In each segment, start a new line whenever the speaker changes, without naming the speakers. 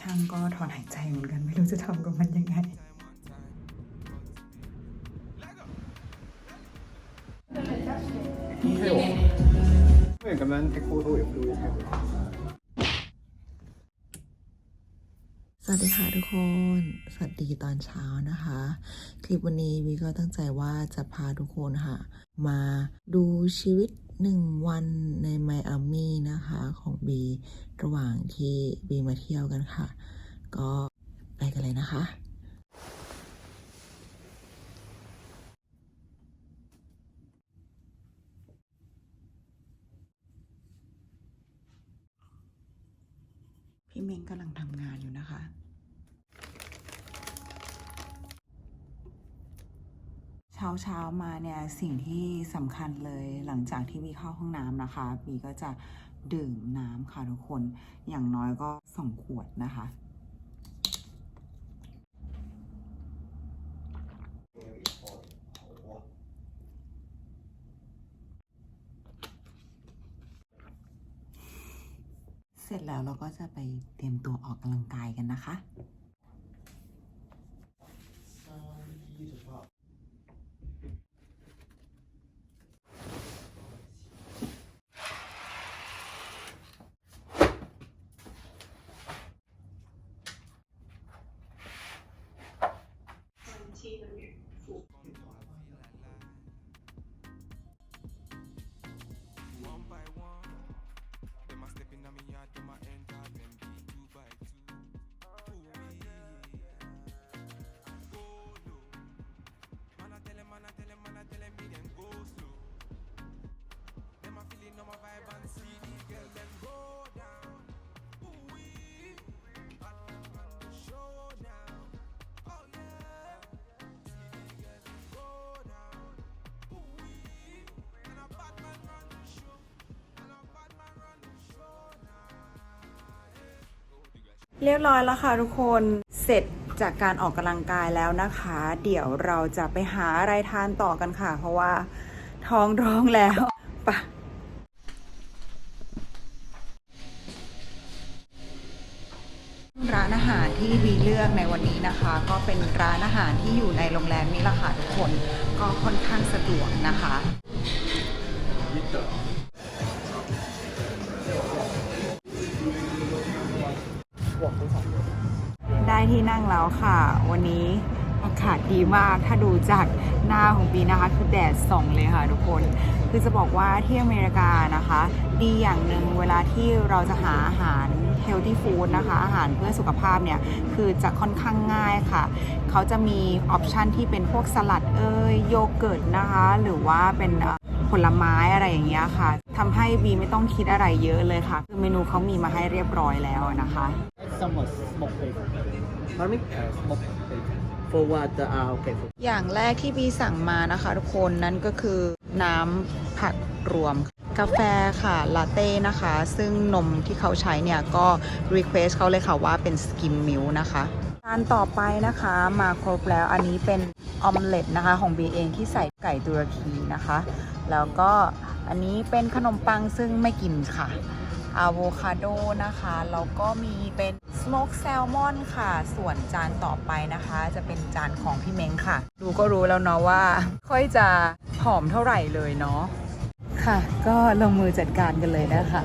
ช่างก็ถอนหายใจเหมือนกันไม่รู้จะทำกับมันยังไง
เหมือนกับนั้นเอ็กโคโทเอ็มดูใช่ไหม
สวัสดีค่ะทุกคน สวัสดีตอนเช้านะคะ คลิปวันนี้วีก็ตั้งใจว่าจะพาทุกคนค่ะ มาดูชีวิตหนึ่งวันในไมอามี่นะคะของบีระหว่างที่บีมาเที่ยวกันค่ะ ก็ไปกันเลยนะคะ
พี่เม้งกำลังทำงานอยู่นะคะ เช้าเช้ามาเนี่ยสิ่งที่สำคัญเลยหลังจากที่วีเข้าห้องน้ำนะคะบีก็จะดื่มน้ำค่ะทุกคนอย่างน้อยก็สองขวดนะคะ เสร็จแล้วเราก็จะไปเตรียมตัวออกกำลังกายกันนะคะ
One
เรียบร้อยแล้วค่ะทุกคนเสร็จจากการออกกำลังกายแล้วนะคะ เดี๋ยวเราจะไปหาอะไรทานต่อกันค่ะ เพราะว่าท้องร้องแล้วไปะร้านอาหารที่บีเลือกในวันนี้นะคะ ก็เป็นร้านอาหารที่อยู่ในโรงแรมนี้ละค่ะทุกคนก็ค่อนข้างสะดวกนะคะ ได้ที่นั่งแล้วค่ะ วันนี้อากาศดีมากถ้าดูจากหน้าของปีนะคะ คือแดดส่องเลยค่ะทุกคน คือจะบอกว่าที่อเมริกานะคะ ดีอย่างหนึ่งเวลาที่เราจะหาอาหาร healthy food นะคะ อาหารเพื่อสุขภาพเนี่ย คือจะค่อนข้างง่ายค่ะ เขาจะมีออปชันที่เป็นพวกสลัดเอ้ยโยเกิร์ตนะคะ หรือว่าเป็นผลไม้อะไรอย่างเงี้ยค่ะทำให้บีไม่ต้องคิดอะไรเยอะเลยค่ะ คือเมนูเขามีมาให้เรียบร้อยแล้วนะคะ
Somewhat smoke bacon. Pardon me? Uh, smoke bacon. For what? Uh, ah, okay. For
อย่างแรกที่บีสั่งมานะคะทุกคนนั่นก็คือน้ำผักรวม กาแฟค่ะลาเต้นะคะ ซึ่งนมที่เขาใช้เนี่ยก็รีเควสเขาเลยค่ะว่าเป็นสกิมมิลนะคะจานต่อไปนะคะมาครบแล้วอันนี้เป็นออมเล็ตนะคะของบีเองที่ใส่ไก่ตุรกีนะคะ แล้วก็อันนี้เป็นขนมปังซึ่งไม่กินค่ะอะโวคาโดนะคะ แล้วก็มีเป็นส โมกแซลมอนค่ะ ส่วนจานต่อไปนะคะ จะเป็นจานของพี่เม้งค่ะ ดูก็รู้แล้วเนาะว่า ค่อยจะผอมเท่าไหร่เลยเนาะค่ะ ก็ลงมือจัดการกันเลยนะคะ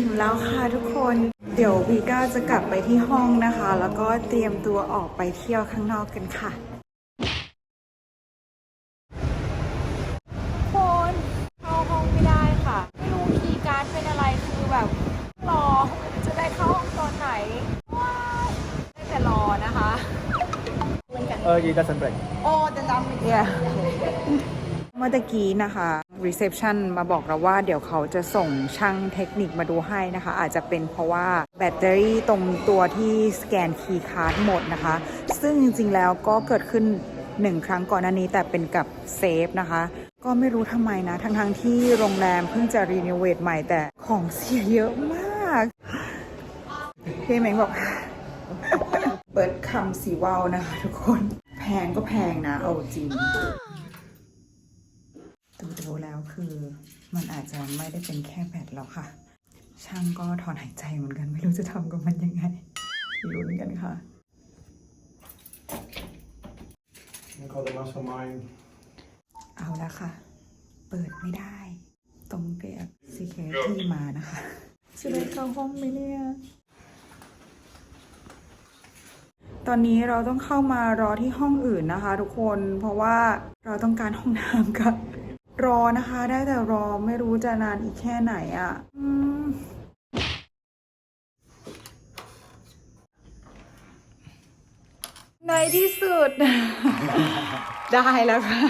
อิ่มแล้วค่ะทุกคน เดี๋ยววีก้าจะกลับไปที่ห้องนะคะ แล้วก็เตรียมตัวออกไปเที่ยวข้างนอกกันค่ะ
คนเข้าห้องไม่ได้ค่ะ ไม่รู้คีย์การ์ดเป็นอะไรคือแบบรอจะได้เข้าห้องตอนไหนว้ายได้แต่รอนะคะ
Uh, it doesn't break.
โอ้จะจำไม่ได้
เมื่อตะกี้นะคะ reception มาบอกเราว่าเดี๋ยวเขาจะส่งช่างเทคนิคมาดูให้นะคะ อาจจะเป็นเพราะว่าแบตเตอรี่ตรงตัวที่สแกนคีย์การ์ดหมดนะคะ ซึ่งจริงๆแล้วก็เกิดขึ้นหนึ่งครั้งก่อนหน้านี้แต่เป็นกับเซฟนะคะ ก็ไม่รู้ทำไมนะ ทั้งๆที่โรงแรมเพิ่งจะรีโนเวทใหม่แต่ของเสียเยอะมากพี่เมงบอกเปิดคำสีวาวนะคะทุกคน แพงก็แพงนะเอาจริง ดูดูแล้วคือมันอาจจะไม่ได้เป็นแค่แบตแล้วค่ะ ช่างก็ถอนหายใจเหมือนกันไม่รู้จะทำกับมันยังไงลุ้นกันค่ะ
Ik had de last van mijn
เอาละค่ะ เปิดไม่ได้ ตรงเรียกซีเคที่มานะคะจะได้เข้าห้องไหมเนี่ย ตอนนี้เราต้องเข้ามารอที่ห้องอื่นนะคะ ทุกคน เพราะว่าเราต้องการห้องน้ำกับ รอนะคะ ได้แต่รอไม่รู้จะนานอีกแค่ไหนอะ่ะในที่สุด ได้แล้วค่ะ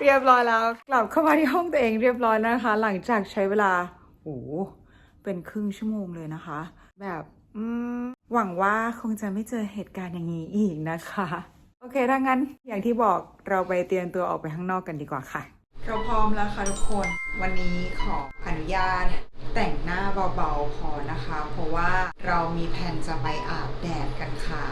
เรียบร้อยแล้ว กลับเข้ามาที่ห้องตัวเองเรียบร้อยนะคะ หลังจากใช้เวลาโอ้เป็นครึ่งชั่วโมงเลยนะคะ แบบอืมหวังว่าคงจะไม่เจอเหตุการณ์อย่างนี้อีกนะคะ โอเคถ้างั้นอย่างที่บอกเราไปเตรียมตัวออกไปข้างนอกกันดีกว่าค่ะ เราพร้อมแล้วค่ะทุกคน วันนี้ขออนุญาต แต่งหน้าเบาๆพอนะคะ เพราะว่าเรามีแผนจะไปอาบแดดกันค่ะ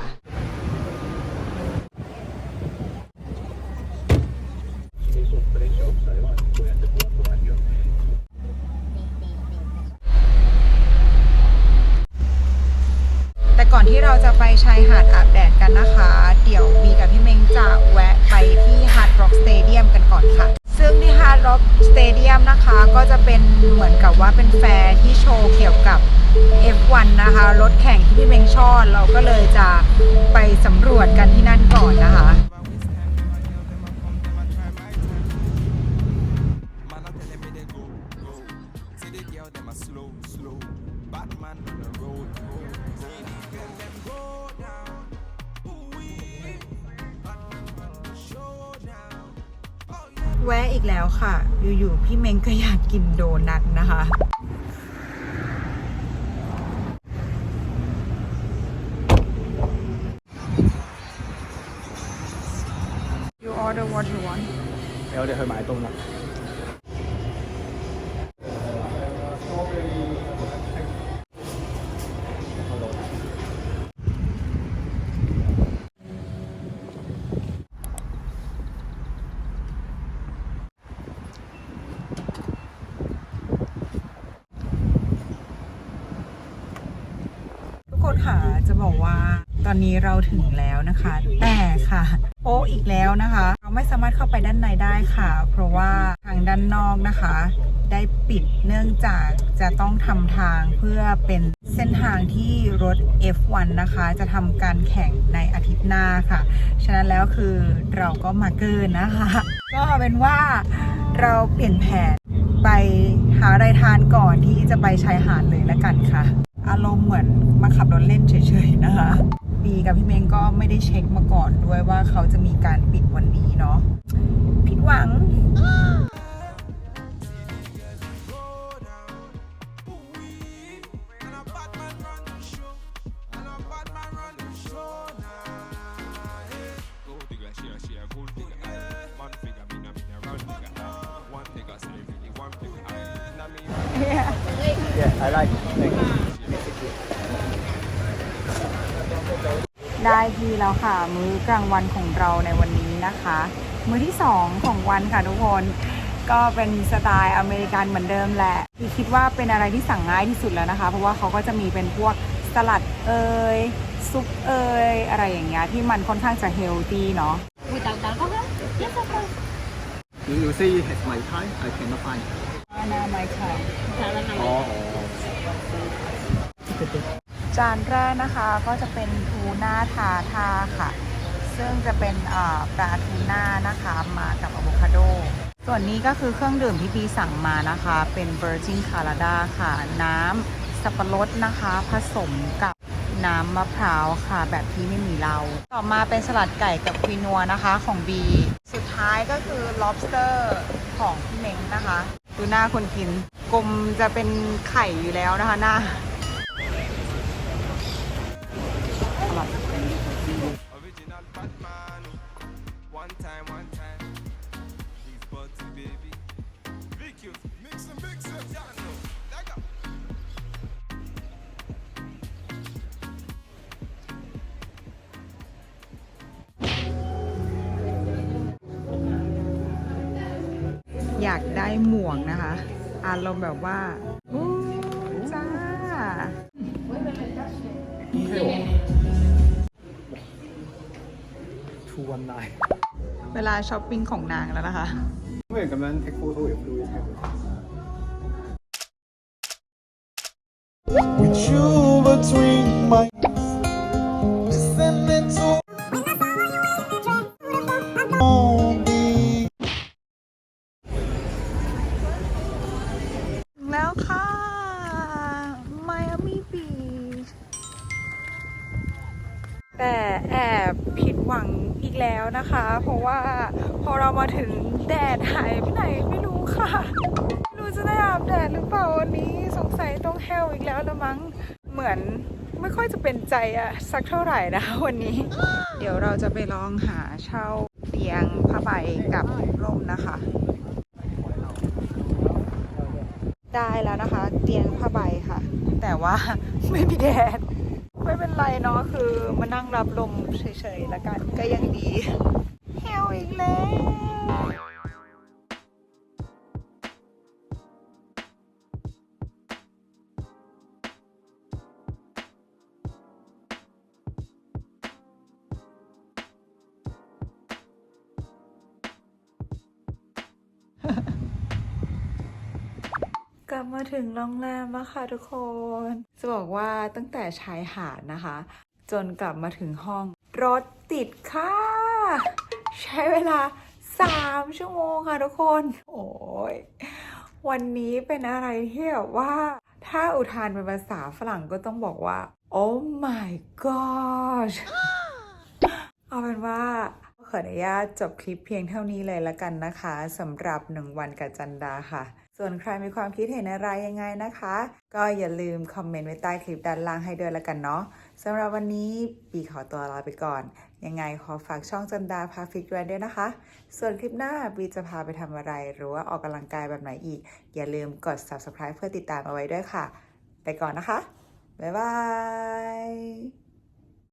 แต่ก่อนที่เราจะไปชายหาดอาบแดดกันนะคะ เดี๋ยวบีกับพี่เม้งจะแวะไปที่ Hard Rock Stadium กันก่อนค่ะ ซึ่งที่ Hard Rock Stadium นะคะ ก็จะเป็นเหมือนกับว่าเป็นแฟร์ที่โชว์เกี่ยวกับ F1 นะคะ รถแข่งที่พี่เมงชอบเราก็เลยจะไปสำรวจกันที่นั่นก่อนนะคะ
Man,
แวะอีกแล้วค่ะ อยู่ๆ พี่เมงก็อยากกินโดนัทนะคะ You order what you want
เดี๋ยวเดี๋
ยว
เธอหมายตรงนะ
คนค่ะจะบอกว่าตอนนี้เราถึงแล้วนะคะ แต่ค่ะโป๊ะอีกแล้วนะคะ เราไม่สามารถเข้าไปด้านในได้ค่ะ เพราะว่าทางด้านนอกนะคะ ได้ปิดเนื่องจากจะต้องทำทางเพื่อเป็นเส้นทางที่รถ F1 นะคะ จะทำการแข่งในอาทิตย์หน้าค่ะ ฉะนั้นแล้วคือเราก็มาเกินนะคะ ก็เอาเป็นว่าเราเปลี่ยนแผนไปหาอะไรทานก่อนที่จะไปชายหาดเลยละกันค่ะ อารมณ์เหมือนมาขับรถเล่นเฉยๆนะคะบีกับพี่เมงก็ไม่ได้เช็คมาก่อนด้วยว่าเขาจะมีการปิดวันนี้เนาะผิดหวัง
Ooh-wee. And a Batman run the show. And a Batman run the show now. Yeah. Gold digger, she a,
ได้ทีแล้วค่ะ มื้อกลางวันของเราในวันนี้นะคะ มื้อที่ 2 ของวันค่ะทุกคนก็เป็นสไตล์อเมริกันเหมือนเดิมแหละที่คิดว่าเป็นอะไรที่สั่งง่ายที่สุดแล้วนะคะ เพราะว่าเขาก็จะมีเป็นพวกสลัดเอยซุปเอยอะไรอย่างเงี้ยที่มันค่อนข้างจะเฮลตี้เนาะ
without alcohol yes of course
You, you say it has my Thai? I cannot find.
น่าไม่ค่ะ
Oh.
จานแรกนะคะก็จะเป็นทูน่าทาทาค่ะ ซึ่งจะเป็นปลาทูน่านะคะมากับอะโวคาโด ส่วนนี้ก็คือเครื่องดื่มที่พี่สั่งมานะคะ เป็นเ Virgin c a r a d a ค่ะ น้ำสับปะรดนะคะ ผสมกับน้ำมะพร้าวค่ะ แบบที่ไม่มีเหล้าต่อมาเป็นสลัดไก่กับควีนัวนะคะของบี สุดท้ายก็คือ lobster ของพี่เม้งนะคะ ดูหน้าคนกินกลมจะเป็นไข่อยู่แล้วนะคะหน้า อยากได้หมวกนะคะ อารมณ์แบบว่าอู้จ้า
two one nine
เวลาช้อปปิ้งของนางแล้วนะคะ
Wait, kan man take photo if do it. With you
ฮลอีกแล้วละมั้งเหมือนไม่ค่อยจะเป็นใจอะสักเท่าไหร่นะคะวันนี้ เดี๋ยวเราจะไปลองหาเช่าเตียงผ้าใบกับร่มนะคะ ได้แล้วนะคะ เตียงผ้าใบค่ะ แต่ว่าไม่มีแดดไม่เป็นไรเนาะคือมานั่งรับลมเฉยๆแล้วกันก็ยังดี ลับมาถึงโรงแรมแล้วค่ะทุกคน จะบอกว่าตั้งแต่ชายหาดนะคะ จนกลับมาถึงห้อง รถติดค่ะ ใช้เวลา 3 ชั่วโมงค่ะทุกคน โอ้ยวันนี้เป็นอะไรที่แบบว่า ถ้าอุทานเป็นภาษาฝรั่งก็ต้องบอกว่า oh my god เอาเป็นว่าขออนุญาตจบคลิปเพียงเท่านี้เลยละกันนะคะสำหรับหนึ่งวันกับจันดาค่ะ ส่วนใครมีความคิดเห็นอะไรยังไงนะคะ ก็อย่าลืมคอมเมนต์ไว้ใต้คลิปด้านล่างให้ด้วยละกันเนาะสำหรับวันนี้ปีขอตัวลาไปก่อน ยังไงขอฝากช่องจันดาพาฟิกแวนด้วยนะคะ ส่วนคลิปหน้าบีจะพาไปทำอะไร หรือว่าออกกำลังกายแบบไหนอีก อย่าลืมกด subscribe เพื่อติดตามเอาไว้ด้วยค่ะ ไปก่อนนะคะ บ๊ายบาย